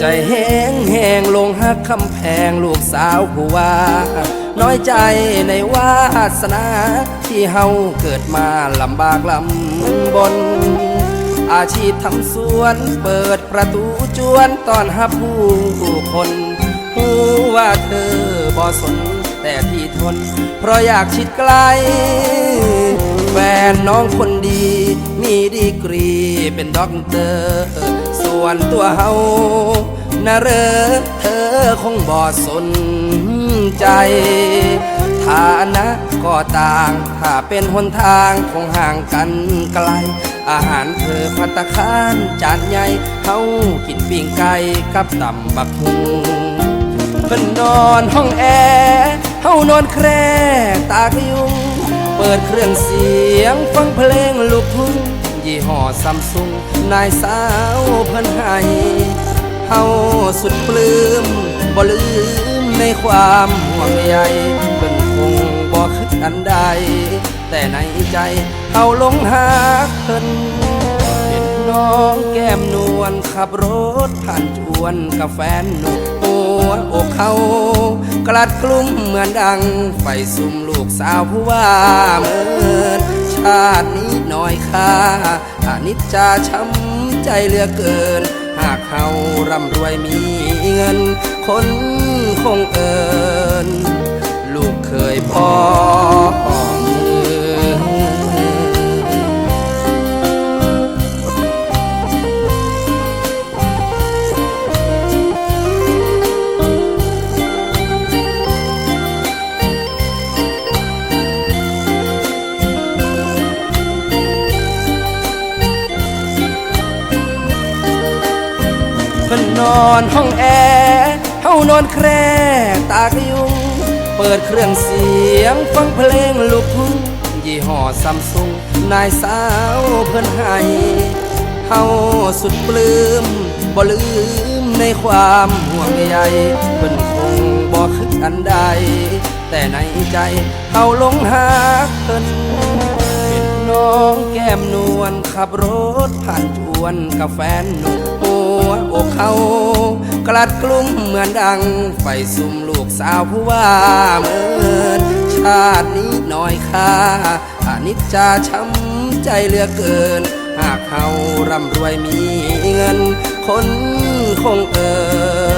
ใจแห้งแห้งลงหักคำแพงลูกสาวผู้ว่าน้อยใจในวาสนา ที่เฮาเกิดมาลำบากลำบน อาชีพทำสวนเปิดประตูจวนตอนรับผู้คนผู้ว่าเธอบ่สนแต่ที่ทน เพราะอยากชิดไกล แฟนน้องคนดี มีดีกรีเป็นด็อกเตอร์ ส่วนตัวเฮานะเรอเธอคงบ่สนใจ ฐานะก็ต่าง ถ้าเป็นหนทางคงห่างกันไกล อาหารเธอพัตคารจานใหญ่เฮากินปิ้งไก่กับตำบักฮุงเพิ่นนอนห้องแอร์เฮานอนแคร่ตากยุง เปิดเครื่องเสียงฟังเพลงลูกทุ่ง ยี่ห้อซัมซุงนายสาวเพิ่นให้เฮาสุดปลื้มบ่ลืมในความห่วงใยเพิ่นคงบ่คิดอันใด แต่ในใจเฮาหลงหาเพิ่นเห็นน้องแก้มนวลขับรถผ่านจวนกับแฟนหนุ่มหัวอกเขากลัดกลุ้มเหมือนดังไฟซุ่มลูกสาวผู้ว่าเหมือนาตินี้น้อยค่าอานิจจาช้ำใจเหลือเกิน หากเขาร่ำรวยมีเงิน คนคงเอินลูกเคยพ่อ เพิ่นนอนห้องแอร์เฮานอนแคร่ตากยุง เปิดเครื่องเสียงฟังเพลงลูกทุ่งยี่ห้อซัมซุงนายสาวเพิ่นให้เฮาสุดปลื้มบ่ลืมในความห่วงใยเพิ่นคงบ่คิดอันใด แต่ในใจเฮาหลงหาเพิ่นเห็นน้องแก้มนวลขับรถผ่านจวนกับแฟนหนุ่ม อกเขากลัดกลุ้มเหมือนดัง ไฟซุ่มลูกสาวผู้ว่าเหมือนชาตินี้น้อยค่าอานิจจาช้ำใจเหลือเกิน หากเขาร่ำรวยมีเงิน คนคงเอินลูกเคยพ่อ